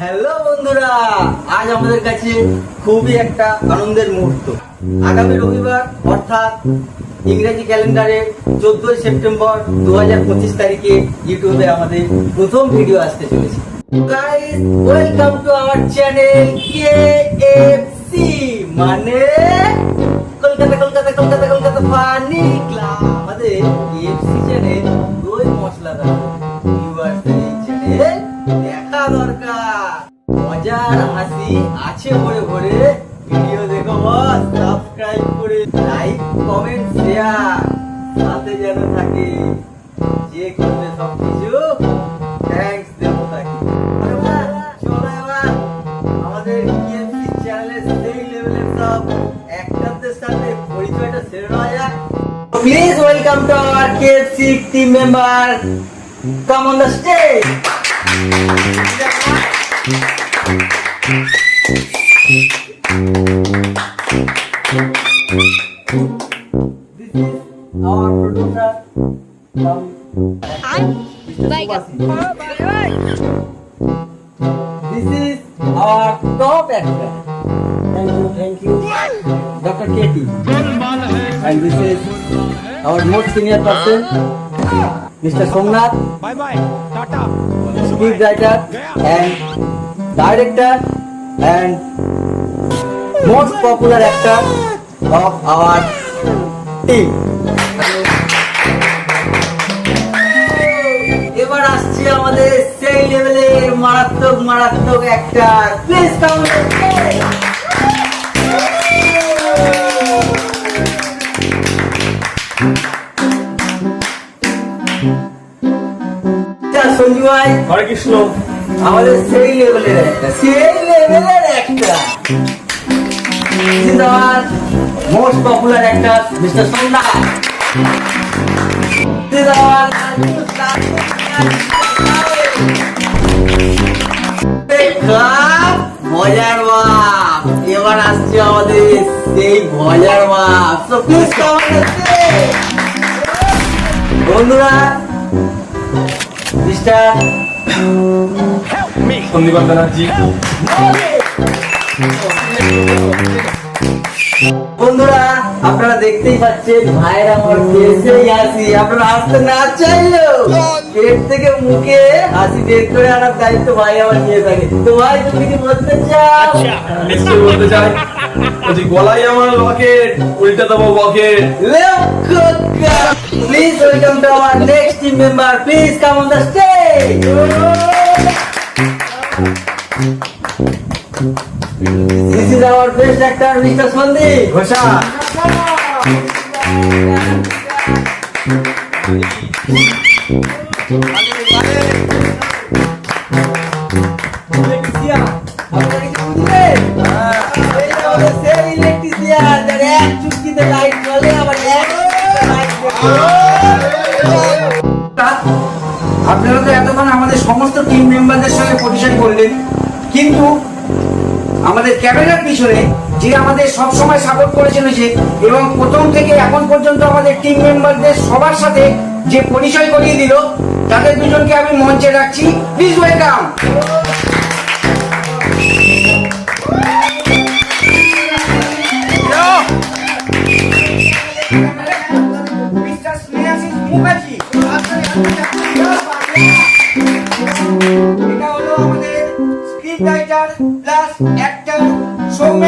Hello বন্ধুরা। আজ আমাদের কাছে খুবই একটা আনন্দের মুহূর্ত। আগামী রবিবার, অর্থাৎ ইংরেজি ক্যালেন্ডারে চোদ্দই সেপ্টেম্বর দু তারিখে ইউটিউবে আমাদের প্রথম ভিডিও আসতে চলেছে। Welcome to our channel KFC মানে কলকাতা কলকাতা কলকাতা কলকাতা পানি ক্লাব আমাদের কেএফসি চ্যানেল দই মশলাদার আছে ভরে ভরে ভিডিও দেখো বস সাবস্ক্রাইব করে লাইক কমেন্ট শেয়ার সাথে যেন থাকে, যে করবে সব কিছু থ্যাঙ্কস দেবো তাকে। চলো আমাদের TFC চ্যানেলের সেই লেভেলের সব অ্যাক্টরদের সাথে পরিচয়টা সেরে নেওয়া যাক। Please welcome to our KFC team member come on the stage This is This is our top actor. Thank you, thank you. Dr. Katie. And this is our most senior person, Mr. Somnath. Bye bye. Tata. Speech writer and director and most popular actor of our team. এবার আসছে আমাদের সেই লেভেলের মারাত্মক মারাত্মক একটা please count Sanju ভাই। হরে কৃষ্ণ। আমাদের সেই লেভেলের একটা সেই লেভেলের একটা Mr. Sonda. This is our cup মজার বাপ এবার আসছে আমাদের সেই মজার বাপ So please 언니관단하지 오늘아 আপনারা দেখতেই পাচ্ছেন ভাইয়ের আমার কেসেই হাসি। আপনারা হাসতে না চাইলেও পেট থেকে মুখে হাসি বের করে আনার দায়িত্ব ভাই আমার নিয়ে থাকে। তো ভাই তুমি কি বলতে চাও? নিশ্চয়ই বলতে চাই। বলছি গলায় আমার লকেট উল্টে দেবো bucket. Please welcome to our next team member please come on the stage This is our best actor, Mr. আপনারা তো এতক্ষণ আমাদের সমস্ত টিম মেম্বারদের সঙ্গে পরিচয় করলেন কিন্তু আমাদের ক্যামেরার পিছনে যে আমাদের সব সময় সাপোর্ট করে চলেছে এবং প্রথম থেকে এখন পর্যন্ত আমাদের টিম মেম্বারদের সবার সাথে যে পরিচয় করিয়ে দিল, তাদের দুজনকে আমি মঞ্চে রাখছি। প্লিজ ওয়েলকাম এটা হলো আমাদের স্ক্রিপ্ট রাইটার প্লাস সৌমেন